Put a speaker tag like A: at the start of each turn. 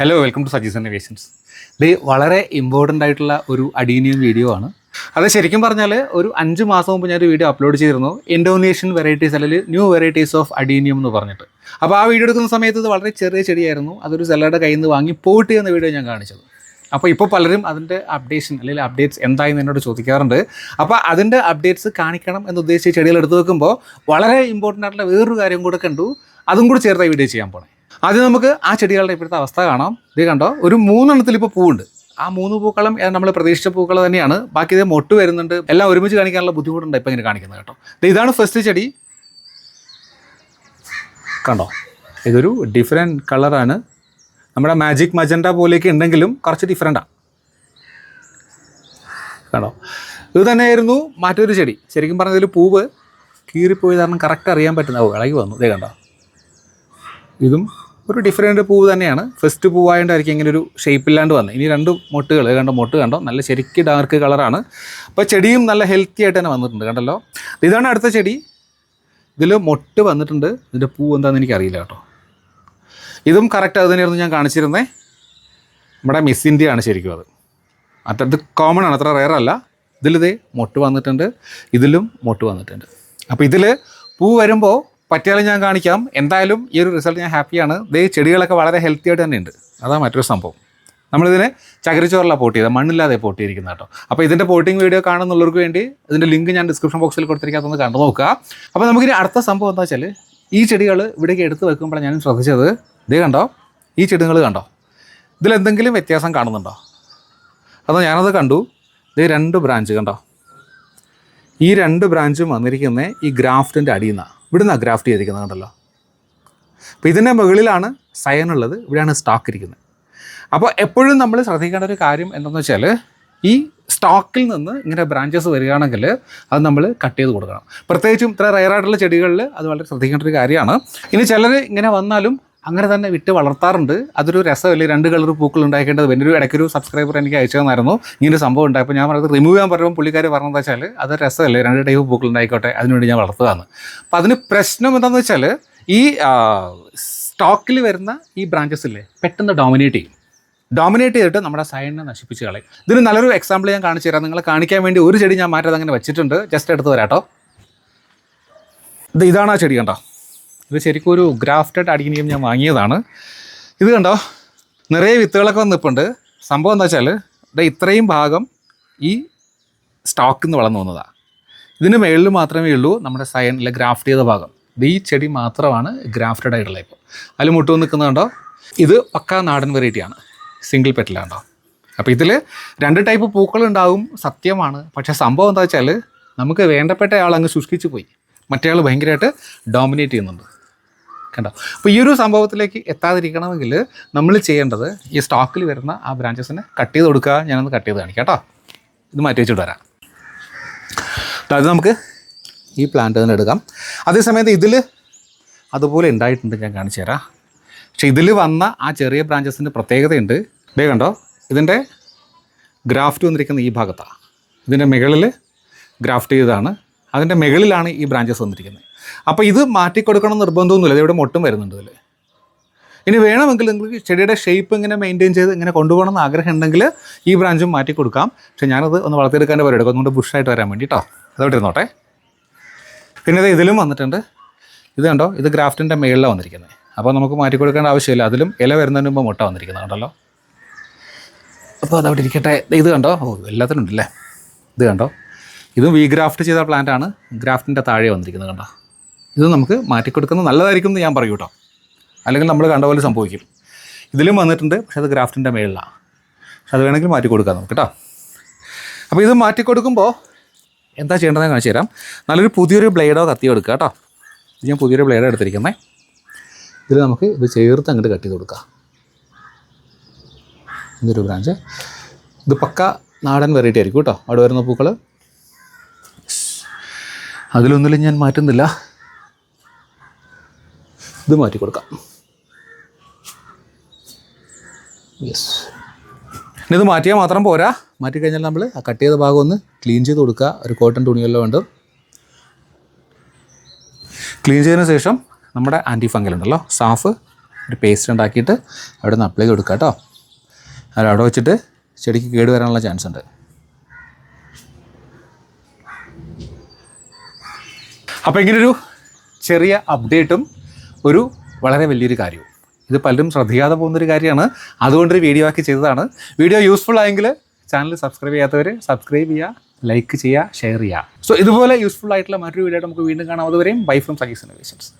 A: Hello welcome to Saji's innovations ഇത് വളരെ important ആയിട്ടുള്ള ഒരു അഡീനിയം വീഡിയോ ആണ്. അത് ശരിക്കും പറഞ്ഞാൽ ഒരു അഞ്ച് മാസം മുമ്പ് ഞാനൊരു വീഡിയോ അപ്ലോഡ് ചെയ്തിരുന്നു. ഇൻഡോനേഷ്യൻ വെറൈറ്റീസ് അല്ലെങ്കിൽ ന്യൂ വെറൈറ്റീസ് ഓഫ് അഡീനിയം എന്ന് പറഞ്ഞിട്ട്. അപ്പോൾ ആ വീഡിയോ എടുക്കുന്ന സമയത്ത് ഇത് വളരെ ചെറിയ ചെടിയായിരുന്നു. അതൊരു സെല്ലറുടെ കയ്യിൽ നിന്ന് വാങ്ങി പോയിട്ട് എന്ന വീഡിയോ ഞാൻ കാണിച്ചത്. അപ്പോൾ ഇപ്പോൾ പലരും അതിന്റെ അപ്ഡേഷൻ അല്ലെങ്കിൽ അപ്ഡേറ്റ്സ് എന്തായെന്ന് എന്നോട് ചോദിക്കാറുണ്ട്. അപ്പോൾ അതിന്റെ അപ്ഡേറ്റ്സ് കാണിക്കണം എന്ന് ഉദ്ദേശിച്ച് ചെടികൾ എടുത്തു വെക്കുമ്പോൾ വളരെ ഇമ്പോർട്ടന്റ് ആയിട്ടുള്ള വേറൊരു കാര്യം കൂടെ കണ്ടു. അതും കൂടി ചേർത്ത വീഡിയോ ചെയ്യാൻ പോണേ. ആദ്യം നമുക്ക് ആ ചെടികളുടെ ഇപ്പോഴത്തെ അവസ്ഥ കാണാം. ഇത് കണ്ടോ ഒരു മൂന്നെണ്ണത്തിൽ ഇപ്പോൾ പൂവുണ്ട്. ആ മൂന്ന് പൂക്കളും നമ്മൾ പ്രതീക്ഷിച്ച പൂക്കൾ തന്നെയാണ്. ബാക്കി ഇത് മൊട്ട് വരുന്നുണ്ട്. എല്ലാം ഒരുമിച്ച് കാണിക്കാനുള്ള ബുദ്ധിമുട്ടുണ്ട് ഇപ്പം ഇങ്ങനെ കാണിക്കുന്നത് കേട്ടോ. ഇതാണ് ഫസ്റ്റ് ചെടി. കണ്ടോ ഇതൊരു ഡിഫറെന്റ് കളറാണ് നമ്മുടെ മാജിക് മജൻഡ പോലെയൊക്കെ ഉണ്ടെങ്കിലും കുറച്ച് ഡിഫറെന്റാണ് കണ്ടോ ഇത് തന്നെയായിരുന്നു മറ്റൊരു ചെടി. ശരിക്കും പറഞ്ഞതിൽ പൂവ് കീറിപ്പോയി കാരണം കറക്റ്റ് അറിയാൻ പറ്റുന്ന ഇളകി വന്നു. ഇതേ കണ്ടോ ഇതും ഒരു ഡിഫറെന്റ് പൂവ് തന്നെയാണ്. ഫസ്റ്റ് പൂവായതുകൊണ്ടായിരിക്കും ഇങ്ങനെ ഒരു ഷേപ്പില്ലാണ്ട് വന്നത് ഇനി രണ്ട് മൊട്ടുകൾ കണ്ടോ മൊട്ട് കണ്ടോ? നല്ല ശരിക്ക് ഡാർക്ക് കളറാണ് അപ്പോൾ ചെടിയും നല്ല ഹെൽത്തി ആയിട്ട് തന്നെ വന്നിട്ടുണ്ട് കണ്ടല്ലോ? ഇതാണ് അടുത്ത ചെടി. ഇതിൽ മൊട്ട് വന്നിട്ടുണ്ട്. ഇതിന്റെ പൂ എന്താണെന്ന് എനിക്കറിയില്ല കേട്ടോ. ഇതും കറക്റ്റ് അത് തന്നെയായിരുന്നു ഞാൻ കാണിച്ചിരുന്നേ. നമ്മുടെ മിസ് ഇന്ത്യയാണ് ശരിക്കും അത്. മറ്റത് കോമൺ ആണ് അത്ര റെയർ അല്ല. ഇതിലിതേ മൊട്ട് വന്നിട്ടുണ്ട്. ഇതിലും മൊട്ട് വന്നിട്ടുണ്ട്. അപ്പോൾ ഇതിൽ പൂ വരുമ്പോൾ പറ്റിയാലും ഞാൻ കാണിക്കാം. എന്തായാലും ഈ ഒരു റിസൾട്ട് ഞാൻ ഹാപ്പിയാണ് ദേ ചെടികളൊക്കെ വളരെ ഹെൽത്തി ആയിട്ട് തന്നെ ഉണ്ട് അതാണ് മറ്റൊരു സംഭവം. നമ്മളിതിനെ ചകിരിച്ചോറിലാണ് പോട്ട് ചെയ്തത്. മണ്ണില്ലാതെ പോട്ട് ചെയ്തിരിക്കുന്നത് കേട്ടോ. അപ്പോൾ ഇതിന്റെ പോട്ടിംഗ് വീഡിയോ കാണുന്നുള്ളവർക്ക് വേണ്ടി ഇതിന്റെ ലിങ്ക് ഞാൻ ഡിസ്ക്രിപ്ഷൻ ബോക്സിൽ കൊടുത്തിരിക്കാത്തൊന്ന് കണ്ടു നോക്കുക. അപ്പോൾ നമുക്കിനി അടുത്ത സംഭവം എന്താ വെച്ചാൽ ഈ ചെടികൾ ഇവിടേക്ക് എടുത്ത് വെക്കുമ്പോഴാണ് ഞാൻ ശ്രദ്ധിച്ചത്. ഇതേ കണ്ടോ? ഈ ചെടികൾ കണ്ടോ? ഇതിലെന്തെങ്കിലും വ്യത്യാസം കാണുന്നുണ്ടോ? അതോ ഞാനത് കണ്ടു. ഇത് രണ്ട് ബ്രാഞ്ച് കണ്ടോ? ഈ രണ്ട് ബ്രാഞ്ചും വന്നിരിക്കുന്നത് ഈ ഗ്രാഫ്റ്റിന്റെ അടിയിൽ നിന്നാണ് ഇവിടെ ആ ഗ്രാഫ്റ്റ് ചെയ്തിരിക്കുന്നത് കണ്ടല്ലോ. അപ്പോൾ ഇതിന്റെ മുകളിലാണ് സയൻ ഉള്ളത് ഇവിടെയാണ് സ്റ്റോക്ക് ഇരിക്കുന്നത്. അപ്പോൾ എപ്പോഴും നമ്മൾ ശ്രദ്ധിക്കേണ്ട ഒരു കാര്യം എന്താണെന്ന് വെച്ചാൽ ഈ സ്റ്റോക്കിൽ നിന്ന് ഇങ്ങനെ ബ്രാഞ്ചസ് വരികയാണെങ്കിൽ അത് നമ്മൾ കട്ട് ചെയ്ത് കൊടുക്കണം. പ്രത്യേകിച്ചും ഇത്ര റയറായിട്ടുള്ള ചെടികളിൽ അത് വളരെ ശ്രദ്ധിക്കേണ്ട ഒരു കാര്യമാണ്. ഇനി ചിലർ ഇങ്ങനെ വന്നാലും അങ്ങനെ തന്നെ വിട്ട് വളർത്താറുണ്ട്. അതൊരു രസമല്ലേ? രണ്ട് കളർ പൂക്കൾ ഉണ്ടാക്കേണ്ടത് എന്റെ ഒരു ഇടയ്ക്കൊരു സബ്സ്ക്രൈബർ എനിക്ക് അയച്ചു തന്നായിരുന്നു. ഇങ്ങനെ സംഭവം ഉണ്ടായി അപ്പോൾ ഞാൻ പറഞ്ഞത് റിമൂവ് ചെയ്യാൻ പറയുമ്പോൾ പുള്ളിക്കാർ പറഞ്ഞതെന്ന് വെച്ചാൽ അത് രസമല്ലേ? രണ്ട് ടൈപ്പ് പൂക്കൾ ഉണ്ടായിക്കോട്ടെ. അതിനുവേണ്ടി ഞാൻ വളർത്തുകയാണ്. അപ്പോൾ അതിന് പ്രശ്നം എന്താണെന്ന് വെച്ചാൽ ഈ സ്റ്റോക്കിൽ വരുന്ന ഈ ബ്രാഞ്ചസ് ഇല്ലേ? പെട്ടെന്ന് ഡോമിനേറ്റ് ചെയ്യും. ഡോമിനേറ്റ് ചെയ്തിട്ട് നമ്മുടെ സൈഡിനെ നശിപ്പിച്ച് കളയും. ഇതിന് നല്ലൊരു എക്സാമ്പിൾ ഞാൻ കാണിച്ചു തരാം. നിങ്ങളെ കാണിക്കാൻ വേണ്ടി ഒരു ചെടി ഞാൻ മാറ്റാതെ അങ്ങനെ വെച്ചിട്ടുണ്ട്. ജസ്റ്റ് എടുത്ത് വരാട്ടോ ഇത് ഇതാണ് ആ ചെടി കണ്ടോ? ഇത് ശരിക്കും ഒരു ഗ്രാഫ്റ്റഡ് അടിക്കണിയും ഞാൻ വാങ്ങിയതാണ്. ഇത് കണ്ടോ? നിറയെ വിത്തുകളൊക്കെ വന്നിപ്പുണ്ട് സംഭവം എന്താ വെച്ചാൽ ഇവിടെ ഇത്രയും ഭാഗം ഈ സ്റ്റോക്കിൽ നിന്ന് വളർന്നു വന്നതാണ് ഇതിന് മേളിൽ മാത്രമേ ഉള്ളൂ നമ്മുടെ സയനിലെ ഗ്രാഫ്റ്റ് ചെയ്ത ഭാഗം. ഇത് ഈ ചെടി മാത്രമാണ് ഗ്രാഫ്റ്റഡ് ആയിട്ടുള്ളത് ഇപ്പോൾ. അതിൽ മുട്ടു നിൽക്കുന്നത് കണ്ടോ? ഇത് പക്കാ നാടൻ വെറൈറ്റിയാണ് സിംഗിൾ പെറ്റിലാണ്ടോ അപ്പോൾ ഇതിൽ രണ്ട് ടൈപ്പ് പൂക്കൾ പൂക്കളുണ്ടാവും സത്യമാണ്. പക്ഷേ സംഭവം എന്താ വെച്ചാൽ നമുക്ക് വേണ്ടപ്പെട്ട ആൾ അങ്ങ് ശുഷ്കിച്ച് പോയി. മറ്റേ ആൾ ഭയങ്കരമായിട്ട് ഡോമിനേറ്റ് ചെയ്യുന്നുണ്ട്. കണ്ടോ? അപ്പോൾ ഈ ഒരു സംഭവത്തിലേക്ക് എത്താതിരിക്കണമെങ്കിൽ നമ്മൾ ചെയ്യേണ്ടത് ഈ സ്റ്റോക്കിൽ വരുന്ന ആ ബ്രാഞ്ചസിനെ കട്ട് ചെയ്ത് കൊടുക്കുക. ഞാനൊന്ന് കട്ട് ചെയ്ത് കാണിക്കാം കേട്ടോ. ഇത് മാറ്റി വെച്ചിട്ട് വരാം. അതായത് അത് നമുക്ക് ഈ പ്ലാന്റ് തന്നെ എടുക്കാം. അതേസമയത്ത് ഇതിൽ അതുപോലെ ഉണ്ടായിട്ടുണ്ട് ഞാൻ കാണിച്ചു തരാം. പക്ഷേ ഇതിൽ വന്ന ആ ചെറിയ ബ്രാഞ്ചസിന്റെ പ്രത്യേകതയുണ്ട്. ഇതേ കണ്ടോ ഇതിന്റെ ഗ്രാഫ്റ്റ് വന്നിരിക്കുന്ന ഈ ഭാഗത്താണ് ഇതിന്റെ മുകളിൽ ഗ്രാഫ്റ്റ് ചെയ്തതാണ്. അതിന്റെ മുകളിലാണ് ഈ ബ്രാഞ്ചസ് വന്നിരിക്കുന്നത്. അപ്പോൾ ഇത് മാറ്റിക്കൊടുക്കണം നിർബന്ധമൊന്നുമില്ല. ഇവിടെ മൊട്ടും വരുന്നുണ്ട് ഇതിൽ ഇനി വേണമെങ്കിൽ നിങ്ങൾക്ക് ചെടിയുടെ ഷേപ്പ് ഇങ്ങനെ മെയിന്റെയിൻ ചെയ്ത് ഇങ്ങനെ കൊണ്ടുപോകണം എന്ന് ആഗ്രഹം ഉണ്ടെങ്കിൽ ഈ ബ്രാഞ്ചും മാറ്റി കൊടുക്കാം പക്ഷേ ഞാനത് ഒന്ന് വളർത്തിയെടുക്കാന്റെ പരിപാടി അതുകൊണ്ട് ബുഷായിട്ട് വരാൻ വേണ്ടിയിട്ടോ അതവിടെ ഇരുന്നോട്ടെ പിന്നെ ഇത് ഇതിലും വന്നിട്ടുണ്ട്. ഇത് കണ്ടോ? ഇത് ഗ്രാഫ്റ്റിന്റെ മേളിലാണ് വന്നിരിക്കുന്നത്. അപ്പോൾ നമുക്ക് മാറ്റി കൊടുക്കേണ്ട ആവശ്യമില്ല. അതിലും ഇല വരുന്നതിന് മുമ്പ് മുട്ട വന്നിരിക്കുന്നത് കണ്ടല്ലോ. അപ്പോൾ അതവിടെ ഇരിക്കട്ടെ ഇത് കണ്ടോ? ഓ എല്ലാത്തിനും ഉണ്ടല്ലേ? ഇത് കണ്ടോ? ഇതും വി ഗ്രാഫ്റ്റ് ചെയ്ത പ്ലാന്റ് ആണ്. ഗ്രാഫ്റ്റിന്റെ താഴെ വന്നിരിക്കുന്നത് കണ്ടോ? ഇത് നമുക്ക് മാറ്റിക്കൊടുക്കുന്നത് നല്ലതായിരിക്കും എന്ന് ഞാൻ പറയൂ കേട്ടോ. അല്ലെങ്കിൽ നമ്മൾ കണ്ട പോലെ സംഭവിക്കും. ഇതിലും വന്നിട്ടുണ്ട് പക്ഷേ അത് ഗ്രാഫ്റ്റിന്റെ മേളിലാണ് അത് വേണമെങ്കിൽ മാറ്റി കൊടുക്കാം നമുക്ക് കേട്ടോ. അപ്പോൾ ഇത് മാറ്റി കൊടുക്കുമ്പോൾ എന്താ ചെയ്യേണ്ടതെന്ന് കാണിച്ചു തരാം. നല്ലൊരു പുതിയൊരു ബ്ലേഡോ കത്തിയോ എടുക്കുക കേട്ടോ. ഇത് ഞാൻ പുതിയൊരു ബ്ലേഡോ എടുത്തിരിക്കുന്നത് ഇതിൽ നമുക്ക് ഇത് ചേർത്ത് അങ്ങോട്ട് കട്ട് ചെയ്ത് കൊടുക്കാം. ഇതൊരു ബ്രാഞ്ച് ഇത് പക്ക നാടൻ വെറൈറ്റി ആയിരിക്കും കേട്ടോ. അവിടെ വരുന്ന പൂക്കൾ അതിലൊന്നിലും ഞാൻ മാറ്റുന്നില്ല. ഇത് മാറ്റി കൊടുക്കാം. യെസ് ഇനി ഇത് മാറ്റിയാൽ മാത്രം പോരാ. മാറ്റി കഴിഞ്ഞാൽ നമ്മൾ ആ കട്ട് ചെയ്ത ഭാഗം ഒന്ന് ക്ലീൻ ചെയ്ത് കൊടുക്കുക. ഒരു കോട്ടൺ തുണിയെല്ലാം ഉണ്ട്. ക്ലീൻ ചെയ്തതിന് ശേഷം നമ്മുടെ ആന്റി ഫംഗൽ ഉണ്ടല്ലോ. സാഫ് ഒരു പേസ്റ്റ് ഉണ്ടാക്കിയിട്ട് അവിടെ നിന്ന് അപ്ലൈ ചെയ്ത് കൊടുക്കുക കേട്ടോ. അവിടെ വെച്ചിട്ട് ചെടിക്ക് കേട് വരാനുള്ള ചാൻസ് ഉണ്ട്. അപ്പോൾ ഇങ്ങനൊരു ചെറിയ അപ്ഡേറ്റും ഒരു വളരെ വലിയൊരു കാര്യവും. ഇത് പലരും ശ്രദ്ധിക്കാതെ പോകുന്നൊരു കാര്യമാണ്. അതുകൊണ്ടൊരു വീഡിയോ ആക്കി ചെയ്തതാണ്. വീഡിയോ യൂസ്ഫുൾ ആയെങ്കിൽ ചാനൽ സബ്സ്ക്രൈബ് ചെയ്യാത്തവർ സബ്സ്ക്രൈബ് ചെയ്യുക ലൈക്ക് ചെയ്യുക ഷെയർ ചെയ്യുക സോ ഇതുപോലെ യൂസ്ഫുൾ ആയിട്ടുള്ള മറ്റൊരു വീഡിയോ നമുക്ക് വീണ്ടും കാണാം. അതുവരെയും ബൈ ഫ്രം സജീസ് ഇന്നോവേഷൻസ്